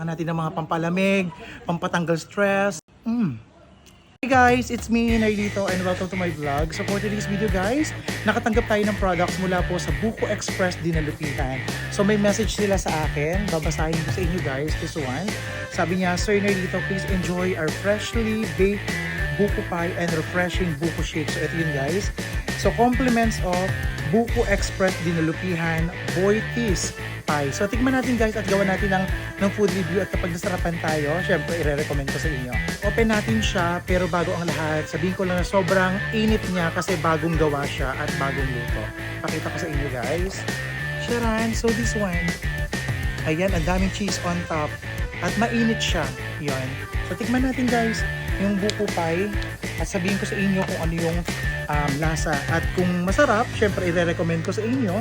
Ang natin ng mga pampalamig, pampatanggal stress. Mm. Hey guys, it's me, Nailito, and welcome to my vlog. So for today's video guys, nakatanggap tayo ng products mula po sa Buko Express Dinalupitan. So may message sila sa akin, babasahin ko sa inyo guys, this one. Sabi niya, Sir Nailito, please enjoy our freshly baked buko pie and refreshing buko shake. So ito yun guys. So compliments of Buko Express Dinalupihan Boy Teas Pie. So tikman natin guys at gawa natin ng, ng food review at kapag nasarapan tayo, syempre i-recommend ko sa inyo. Open natin siya pero bago ang lahat, sabihin ko lang na sobrang init niya kasi bagong gawa siya at bagong luto. Pakita ko sa inyo guys. Sharan, so this one, ayan, ang daming cheese on top at mainit siya. Yon. So tikman natin guys yung buko pie at sabihin ko sa inyo kung ano yung um, lasa. At kung masarap, syempre i-recommend ko sa inyo.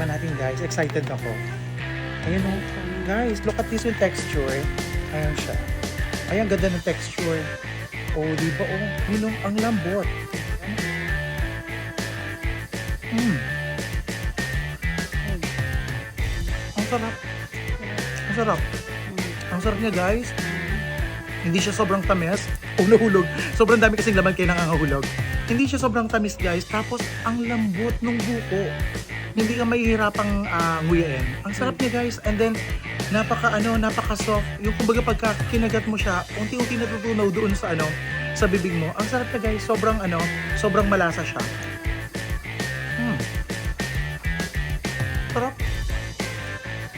Tikman natin guys. Excited ako. Ayan o. Guys, look at this yung texture. Ayan siya. Ayan, ganda ng texture. O, oh, di ba? Oh, yun o, ang lambot. Mm. Ang sarap. Ang sarap. Ang sarap niya guys. Hindi siya sobrang tamis. O nahulog. Sobrang dami kasing laman kaya nangangahulog. Hindi siya sobrang tamis guys. Tapos ang lambot ng buko. Hindi ka mahihirapang uh, nguyain. Ang sarap niya guys. And then napaka ano, napaka soft. Yung kumbaga pagka kinagat mo siya, unti-unti natutunaw doon sa ano, sa bibig mo. Ang sarap niya guys. Sobrang ano, sobrang malasa siya. Hmm. Sarap.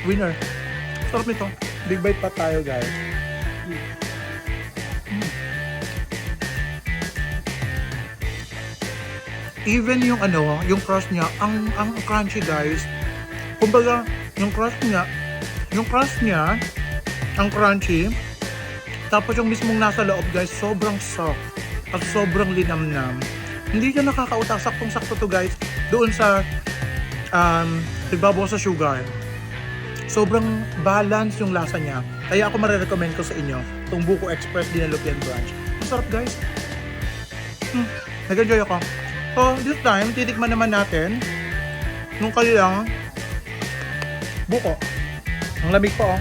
Winner. Sarap nito. Big bite pa tayo guys. Even yung ano, yung crust niya, ang ang crunchy guys. Kumbaga, yung crust niya, yung crust niya, ang crunchy. Tapos yung mismong nasa loob guys, sobrang soft at sobrang linamnam. Hindi siya nakakautak, saktong-sakto to guys, doon sa um, nagbabawa sa sugar. Sobrang balance yung lasa niya. Kaya ako marirecommend ko sa inyo, itong Buko Express Dinalupian Branch. Ang sarap guys. Hmm, nag-enjoy ako. So, this time, titikman naman natin nung kanilang buko. Ang lamig pa, oh.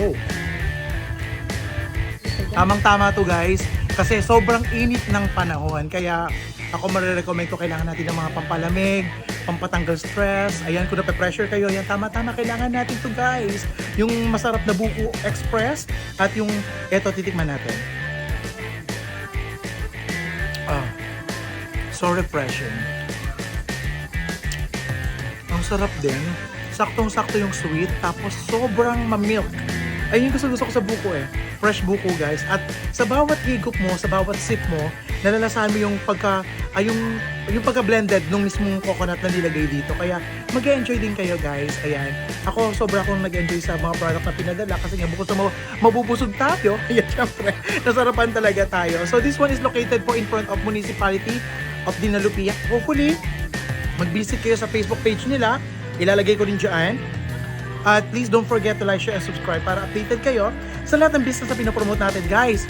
Oh. Tamang-tama to guys. Kasi sobrang init ng panahon. Kaya ako marirecommend ko kailangan natin ng mga pampalamig, pampatanggal stress. Ayan, kung nape-pressure kayo, yan tama-tama kailangan natin to guys. Yung masarap na buko express at yung eto titikman natin. So refreshing. Ang sarap din. Saktong-sakto yung sweet, tapos sobrang mamilk. Ayun yung gusto gusto ko sa buko eh. Fresh buko guys. At sa bawat higop mo, sa bawat sip mo, nalalasahan mo yung pagka, ay yung, yung pagka-blended nung mismong coconut na nilagay dito. Kaya mag enjoy din kayo guys. Ayan. Ako sobra akong nag-enjoy sa mga product na pinadala kasi nga bukod sa ma- mabubusog tayo, ayan syempre, nasarapan talaga tayo. So this one is located po in front of Municipality of Dinalupia. Hopefully, mag-visit kayo sa Facebook page nila. Ilalagay ko rin dyan. At please don't forget to like, share, and subscribe para updated kayo sa lahat ng business na pinapromote natin. Guys,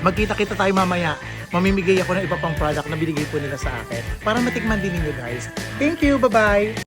magkita-kita tayo mamaya. Mamimigay ako ng iba pang product na binigay po nila sa akin para matikman din ninyo guys. Thank you, bye-bye!